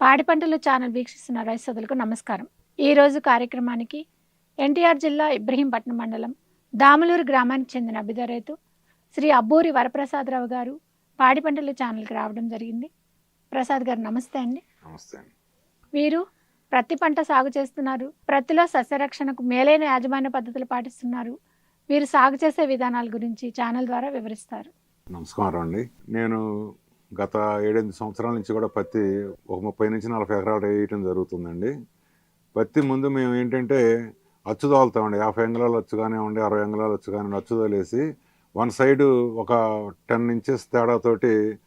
పాడి పంటలు ఛానల్ వీక్షిస్తున్న రైతు సోదరులకు నమస్కారం. ఈ రోజు కార్యక్రమానికి ఎన్టీఆర్ జిల్లా ఇబ్రహీంపట్నం మండలం దాములూరు గ్రామానికి చెందిన అభిద రైతు శ్రీ అబ్బూరి వరప్రసాదరావు గారు పాడి పంటలు ఛానల్కి రావడం జరిగింది. ప్రసాద్ గారు నమస్తే అండి. నమస్తే అండి. వీరు ప్రతి పంట సాగు చేస్తున్నారు. ప్రతిలో సస్యరక్షణకు మేలైన యాజమాన్య పద్ధతులు పాటిస్తున్నారు. వీరు సాగు చేసే విధానాల గురించి ఛానల్ ద్వారా వివరిస్తారు. నమస్కారం అండి. నేను గత ఏడెనిమిది సంవత్సరాల నుంచి కూడా పత్తి ఒక ముప్పై నుంచి నలభై ఎకరాలు వేయటం జరుగుతుందండి. పత్తి ముందు మేము ఏంటంటే అచ్చుదోలుతామండి యాభై అంగుళాలు అచ్చుగానే ఉండి అరవై అంగుళాలు అచ్చుగానే కానివ్వండి అచ్చు వన్ సైడ్ ఒక టెన్ ఇంచెస్ తేడాతోటి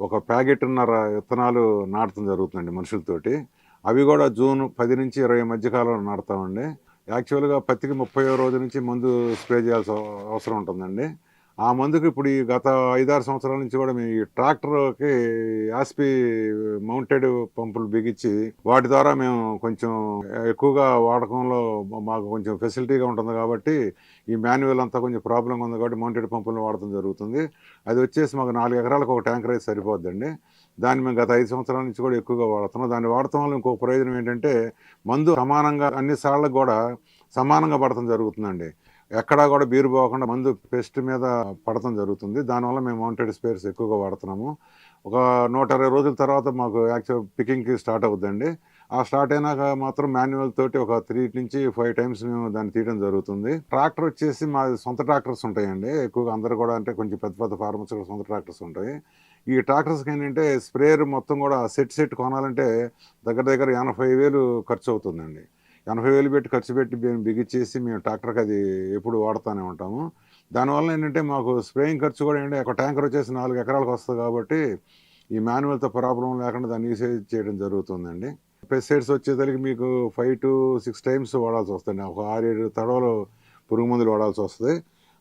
ఒక ప్యాకెట్న్నర విత్తనాలు నాటడం జరుగుతుందండి మనుషులతోటి. అవి కూడా జూన్ పది నుంచి ఇరవై మధ్యకాలంలో నాటుతామండి. యాక్చువల్గా పత్తికి ముప్పై రోజు నుంచి మందు స్ప్రే చేయాల్సిన అవసరం ఉంటుందండి. ఆ మందుకు ఇప్పుడు ఈ గత ఐదారు సంవత్సరాల నుంచి కూడా మేము ఈ ట్రాక్టర్కి యాస్పి మౌంటెడ్ పంపులు బిగించి వాటి ద్వారా మేము కొంచెం ఎక్కువగా వాడకంలో మాకు కొంచెం ఫెసిలిటీగా ఉంటుంది కాబట్టి ఈ మాన్యువల్ అంతా కొంచెం ప్రాబ్లం ఉంది కాబట్టి మౌంటెడ్ పంపులు వాడటం జరుగుతుంది. అది వచ్చేసి మాకు నాలుగు ఎకరాలకు ఒక ట్యాంకర్ అయితే సరిపోద్దండి. దాన్ని మేము గత ఐదు సంవత్సరాల నుంచి కూడా ఎక్కువగా వాడుతున్నాం. దాన్ని వాడటం వల్ల ఇంకొక ప్రయోజనం ఏంటంటే మందు సమానంగా అన్ని సార్లకు కూడా సమానంగా పడటం జరుగుతుందండి. ఎక్కడా కూడా బీరు పోకుండా మందు పెస్ట్ మీద పడటం జరుగుతుంది. దానివల్ల మేము మౌంటెడ్ స్పేర్స్ ఎక్కువగా వాడుతున్నాము. ఒక నూట అరవై రోజుల తర్వాత మాకు యాక్చువల్ పికింగ్కి స్టార్ట్ అవుతుందండి ఆ స్టార్ట్ అయినాక మాత్రం మాన్యువల్ తోటి ఒక త్రీ నుంచి ఫైవ్ టైమ్స్ మేము దాన్ని తీయడం జరుగుతుంది. ట్రాక్టర్ వచ్చేసి మా సొంత ట్రాక్టర్స్ ఉంటాయండి. ఎక్కువగా అందరు కూడా అంటే కొంచెం పెద్ద పెద్ద ఫార్మర్స్ కూడా సొంత ట్రాక్టర్స్ ఉంటాయి. ఈ ట్రాక్టర్స్కి ఏంటంటే స్ప్రేయర్ మొత్తం కూడా సెట్ సెట్ కొనాలంటే దగ్గర దగ్గర ఎనభై వేలు ఖర్చు అవుతుందండి. ఎనభై వేలు పెట్టి ఖర్చు పెట్టి మేము బిగిచ్చేసి మేము ట్రాక్టర్కి అది ఎప్పుడు వాడుతూనే ఉంటాము. దానివల్ల ఏంటంటే మాకు స్ప్రేయింగ్ ఖర్చు కూడా ఏంటంటే ఒక ట్యాంకర్ వచ్చేసి నాలుగు ఎకరాలకు వస్తుంది కాబట్టి ఈ మాన్యువల్తో ప్రాబ్లం లేకుండా దాన్ని యూసేజ్ చేయడం జరుగుతుందండి. పెస్టిసైడ్స్ వచ్చేసరికి మీకు ఫైవ్ టు సిక్స్ టైమ్స్ వాడాల్సి వస్తుంది. ఒక ఆరేడు తడవలు పురుగు మందులు వాడాల్సి వస్తుంది.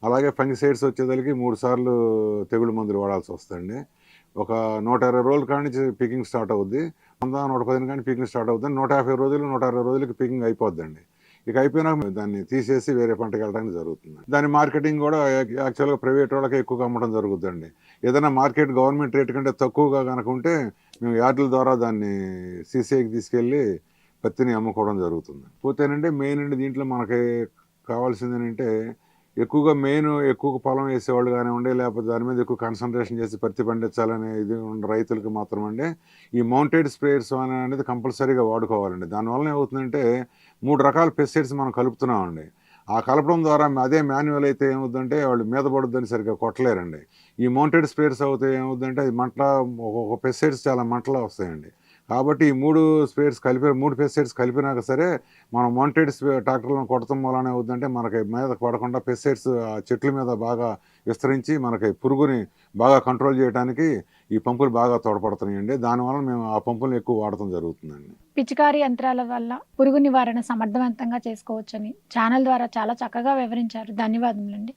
అలాగే ఫంగిసైడ్స్ వచ్చేసరికి మూడు సార్లు తెగులు మందులు వాడాల్సి వస్తుంది ఒక నూట ఇరవై రోజుల కానీ పికింగ్ స్టార్ట్ అవుద్ది. వంద నూట పదిహేను కానీ పికింగ్ స్టార్ట్ అవుతుంది నూట యాభై రోజులు నూట అరవై రోజులకి పికింగ్ అయిపోద్దండి. ఇక అయిపోయినాక దాన్ని తీసేసి వేరే పంటకి వెళ్ళడానికి జరుగుతుంది. దాని మార్కెటింగ్ కూడా యాక్చువల్గా ప్రైవేట్ వాళ్ళకి ఎక్కువగా అమ్మడం జరుగుతుందండి ఏదైనా మార్కెట్ గవర్నమెంట్ రేట్ కంటే తక్కువగా కనుక ఉంటే మేము యార్డుల ద్వారా దాన్ని సీసీఐకి తీసుకెళ్ళి పత్తిని అమ్ముకోవడం జరుగుతుంది. పోతేనంటే మెయిన్ అండి దీంట్లో మనకి కావాల్సింది ఏంటంటే ఎక్కువగా మెయిన్ ఎక్కువ పొలం వేసేవాళ్ళు కానివ్వండి లేకపోతే దాని మీద ఎక్కువ కాన్సన్ట్రేషన్ చేసి పత్తి పండించాలనే ఇది ఉన్న రైతులకు మాత్రం అండి ఈ మౌంటెడ్ స్ప్రేయర్స్ అనేది కంపల్సరీగా వాడుకోవాలండి. దానివల్ల ఏమవుతుందంటే మూడు రకాల పెస్టిసైడ్స్ మనం కలుపుతున్నామండి. ఆ కలపడం ద్వారా అదే మాన్యువల్ అయితే ఏమవుతుందంటే వాళ్ళు మీద పడుద్దని సరిగ్గా కొట్టలేరండి. ఈ మౌంటెడ్ స్ప్రేయర్స్ అవుతాయి ఏమవుతుందంటే అది మంటల ఒక పెస్టిసైడ్స్ చాలా మంటలా వస్తాయండి. కాబట్టి ఈ మూడు స్ప్రేయర్స్ కలిపి మూడు పెస్టిసైడ్స్ కలిపినాక సరే మనం మౌంటెడ్ ట్రాక్టర్లను కొడతాం వలన అవుతుందంటే మనకి మీద పడకుండా పెస్టిసైడ్స్ ఆ చెట్ల మీద బాగా విస్తరించి మనకి పురుగుని బాగా కంట్రోల్ చేయడానికి ఈ పంపులు బాగా తోడ్పడుతున్నాయండి. దానివల్ల మేము ఆ పంపులను ఎక్కువ వాడటం జరుగుతుందండి. పిచికారి యంత్రాల వల్ల పురుగు నివారణ సమర్థవంతంగా చేసుకోవచ్చని ఛానల్ ద్వారా చాలా చక్కగా వివరించారు. ధన్యవాదములండి.